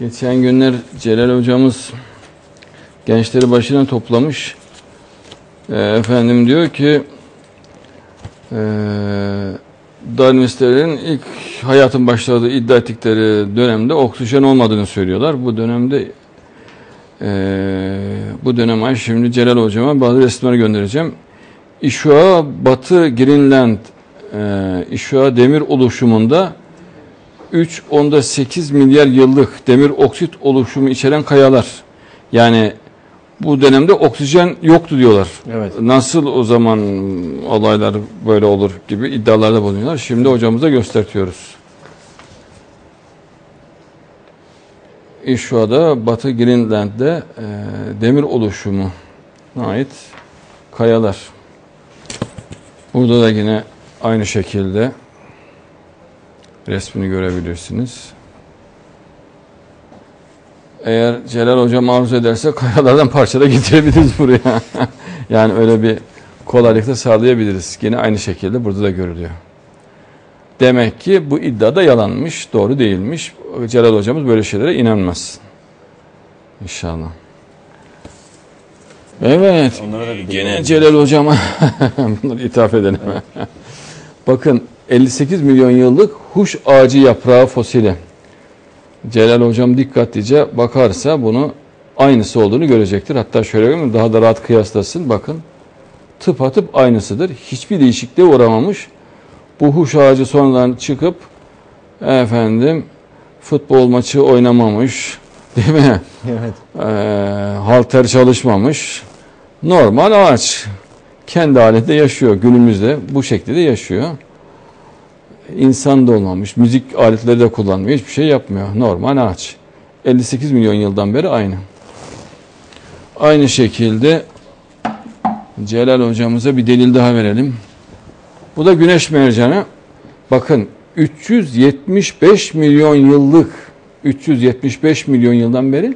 Geçen günler Celal hocamız gençleri başına toplamış. Ee, efendim diyor ki e, Darwinistlerin ilk hayatın başladığı iddia ettikleri dönemde oksijen olmadığını söylüyorlar. Bu dönemde e, bu dönem ay şimdi Celal hocama bazı resimleri göndereceğim. İşua Batı Greenland e, İşua demir oluşumunda 3 onda 8 milyar yıllık demir oksit oluşumu içeren kayalar. Yani bu dönemde oksijen yoktu diyorlar. Evet. Nasıl o zaman olaylar böyle olur gibi iddialarda bulunuyorlar. Şimdi hocamıza göstertiyoruz. İşua'da Batı Greenland'de e, demir oluşumu ait kayalar. Burada da yine aynı şekilde resmini görebilirsiniz. Eğer Celal Hocam arzu ederse kayalardan parça da getirebiliriz buraya. yani öyle bir kolaylıkla sağlayabiliriz. Yine aynı şekilde burada da görülüyor. Demek ki bu iddia da yalanmış, doğru değilmiş. Celal Hocamız böyle şeylere inanmaz. İnşallah. Evet. Gene. Celal Hocam'a bunları ithaf edelim. Bakın 58 milyon yıllık huş ağacı yaprağı fosili. Celal Hocam dikkatlice bakarsa bunu aynısı olduğunu görecektir. Hatta şöyle yapayım, daha da rahat kıyaslasın. Bakın tıpatıp aynısıdır. Hiçbir değişikliğe uğramamış. Bu huş ağacı sonradan çıkıp efendim futbol maçı oynamamış. Değil mi? Evet. Ee, halter çalışmamış. Normal ağaç. Kendi halinde yaşıyor. Günümüzde bu şekilde yaşıyor. İnsan da olmamış. Müzik aletleri de kullanmıyor. Hiçbir şey yapmıyor. Normal ağaç. 58 milyon yıldan beri aynı. Aynı şekilde Celal hocamıza bir delil daha verelim. Bu da güneş mercanı. Bakın 375 milyon yıllık 375 milyon yıldan beri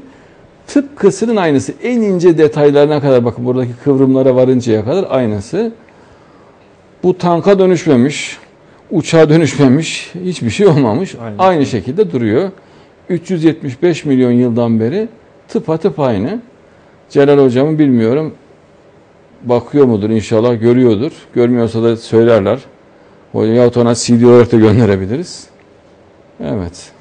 tıpkısının aynısı. En ince detaylarına kadar bakın buradaki kıvrımlara varıncaya kadar aynısı. Bu tanka dönüşmemiş, uçağa dönüşmemiş, hiçbir şey olmamış. Aynen. Aynı şekilde duruyor. 375 milyon yıldan beri tıpatıp aynı. Celal hocamı bilmiyorum. Bakıyor mudur inşallah görüyordur. Görmüyorsa da söylerler. Yahut ona CD olarak da gönderebiliriz. Evet.